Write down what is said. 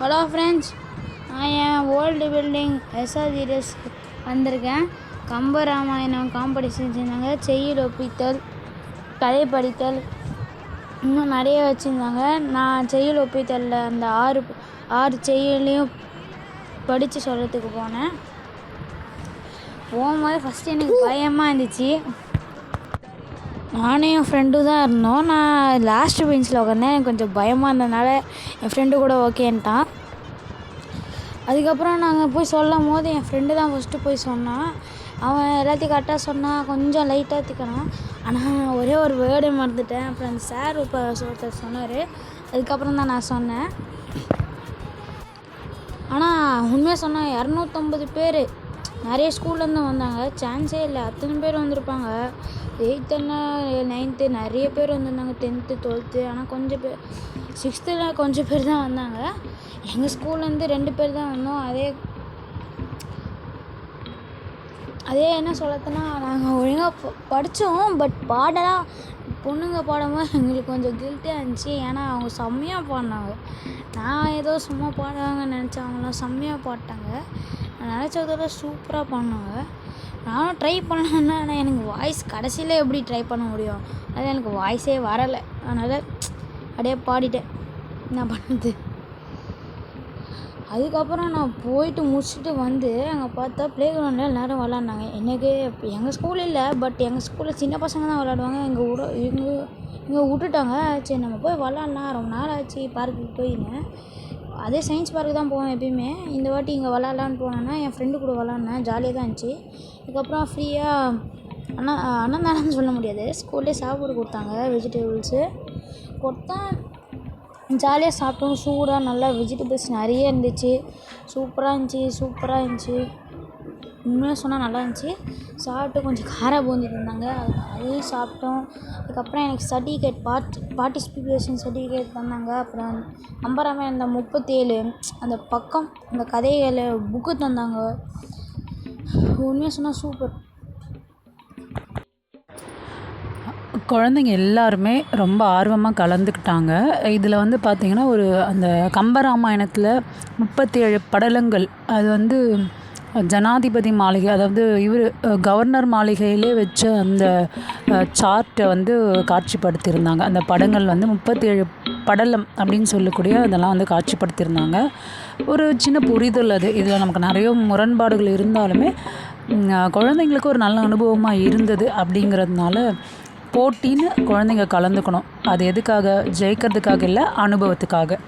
Hello friends நான் என் old building எஸ்ஆர்ஜிஎஸ் வந்திருக்கேன். Kamba Ramayanam competition வச்சுருந்தாங்க செய்யுள் ஒப்பித்தல் கதை படித்தல் இன்னும் நிறைய வச்சுருந்தாங்க. நான் செய்யுள் ஒப்பித்தலில் அந்த ஆறு ஆறு செய்யுளையும் படித்து சொல்கிறதுக்கு போனேன். போகும்போது ஃபஸ்ட்டு எனக்கு பயமாக இருந்துச்சு. நானும் என் ஃப்ரெண்டும் தான் இருந்தோம். நான் லாஸ்ட் பெஞ்சில் உட்காந்தேன் எனக்கு கொஞ்சம் பயமாக இருந்ததுனால என் ஃப்ரெண்டு கூட ஓகேன்ட்டான் அதுக்கப்புறம் நாங்கள் போய் சொல்லும் போது என் ஃப்ரெண்டு தான் ஃபஸ்ட்டு போய் சொன்னான். அவன் எல்லாத்தையும் கரெக்டாக சொன்னான் கொஞ்சம் லைட்டாக திக்கினான் ஆனால் ஒரே ஒரு வேர்டு மறந்துட்டேன். அப்புறம் அந்த சார் இப்போ ஒருத்தர் சொன்னார். அதுக்கப்புறம் தான் நான் சொன்னேன். ஆனால் உண்மையாக சொன்னால் இரநூத்தம்பது பேர். நிறைய ஸ்கூல்லேருந்து வந்தாங்க. சான்ஸே இல்லை. அத்தனை பேர் வந்திருப்பாங்க. எயித்துன்னா நைன்த்து நிறைய பேர் வந்திருந்தாங்க. டென்த்து டுவெல்த்து ஆனால் கொஞ்சம் பேர் சிக்ஸ்த்தில் கொஞ்சம் பேர் தான் வந்தாங்க. எங்கள் ஸ்கூல்லேருந்து ரெண்டு பேர் தான் வந்தோம். அதே அதே என்ன சொல்லத்துனா நாங்கள் ஒழுங்காக படித்தோம் பட் பாடலாம் பொண்ணுங்க பாடும்போது எங்களுக்கு கொஞ்சம் கில்ட்டியாக இருந்துச்சு. ஏன்னா அவங்க செம்மையாக பாடினாங்க. நான் ஏதோ சும்மா பாடுவாங்கன்னு நினச்சவங்களாம் அவங்களாம் செம்மையாக பாடிட்டாங்க நினச்சதோட சூப்பராக பண்ணாங்க நானும் ட்ரை பண்ணேன்னா ஆனால் எனக்கு வாய்ஸ் கடைசியில் எப்படி ட்ரை பண்ண முடியும்? அதனால் எனக்கு வாய்ஸே வரலை. அதனால் அப்படியே பாடிட்டேன். என்ன பண்ணுறது? அதுக்கப்புறம் நான் போயிட்டு முடிச்சுட்டு வந்து அங்கே பார்த்தா ப்ளே கிரவுண்டில் எல்லோரும் விளாட்னாங்க. எனக்கு எங்கள் ஸ்கூல் இல்லை பட் எங்கள் ஸ்கூலில் சின்ன பசங்க தான் விளாடுவாங்க. எங்கள் ஊர் எங்கள் இங்கே விட்டுட்டாங்க. சரி நம்ம போய் விளாட்லாம். ரொம்ப நாள் ஆச்சு பார்க்குக்கு போயின்னு. அதே சயின்ஸ் பார்க்கு தான் போவேன் எப்பயுமே. இந்த வாட்டி இங்கே விளாட்லான்னு போனேன்னா என் ஃப்ரெண்டு கூட விளாட்னேன். ஜாலியாக தான் இருந்துச்சு. அதுக்கப்புறம் ஃப்ரீயாக அண்ணா அன்னதானம்னு சொல்ல முடியாது. ஸ்கூல்லே சாப்பாடு கொடுத்தாங்க வெஜிடபிள்ஸு கொடுத்தா ஜாலியாக சாப்பிட்டோம். சூடாக நல்லா வெஜிடபிள்ஸ் நிறைய இருந்துச்சு. சூப்பராக இருந்துச்சு சூப்பராக இருந்துச்சு. உண்மையாக சொன்னால் நல்லா இருந்துச்சு. சாப்பிட்டு கொஞ்சம் கார பூந்தி தந்தாங்க அது அதையும் சாப்பிட்டோம். அதுக்கப்புறம் எனக்கு சர்டிஃபிகேட் பார்ட் பார்ட்டிசிபேஷன் சர்டிஃபிகேட் தந்தாங்க. அப்புறம் நம்பராமே அந்த முப்பத்தேழு அந்த பக்கம் அந்த கதைகளை புக்கு தந்தாங்க. உண்மையாக சொன்னால் சூப்பர் குழந்தைங்க எல்லாருமே ரொம்ப ஆர்வமாக கலந்துக்கிட்டாங்க. இதில் வந்து பார்த்திங்கன்னா ஒரு அந்த கம்பராமாயணத்தில் முப்பத்தி ஏழு படலங்கள் அது வந்து ஜனாதிபதி மாளிகை அதாவது இவர் கவர்னர் மாளிகையிலே வச்ச அந்த சார்ட்டை வந்து காட்சிப்படுத்தியிருந்தாங்க. அந்த படங்கள் வந்து முப்பத்தி ஏழு படலம் அப்படின்னு சொல்லக்கூடிய அதெல்லாம் வந்து காட்சிப்படுத்தியிருந்தாங்க. ஒரு சின்ன புரிதல் அது. இதில் நமக்கு நிறைய முரண்பாடுகள் இருந்தாலுமே குழந்தைங்களுக்கு ஒரு நல்ல அனுபவமாக இருந்தது அப்படிங்கிறதுனால போட்டின்னு குழந்தைங்க கலந்துக்கணும். அது எதுக்காக? ஜெயிக்கிறதுக்காக இல்லை அனுபவத்துக்காக.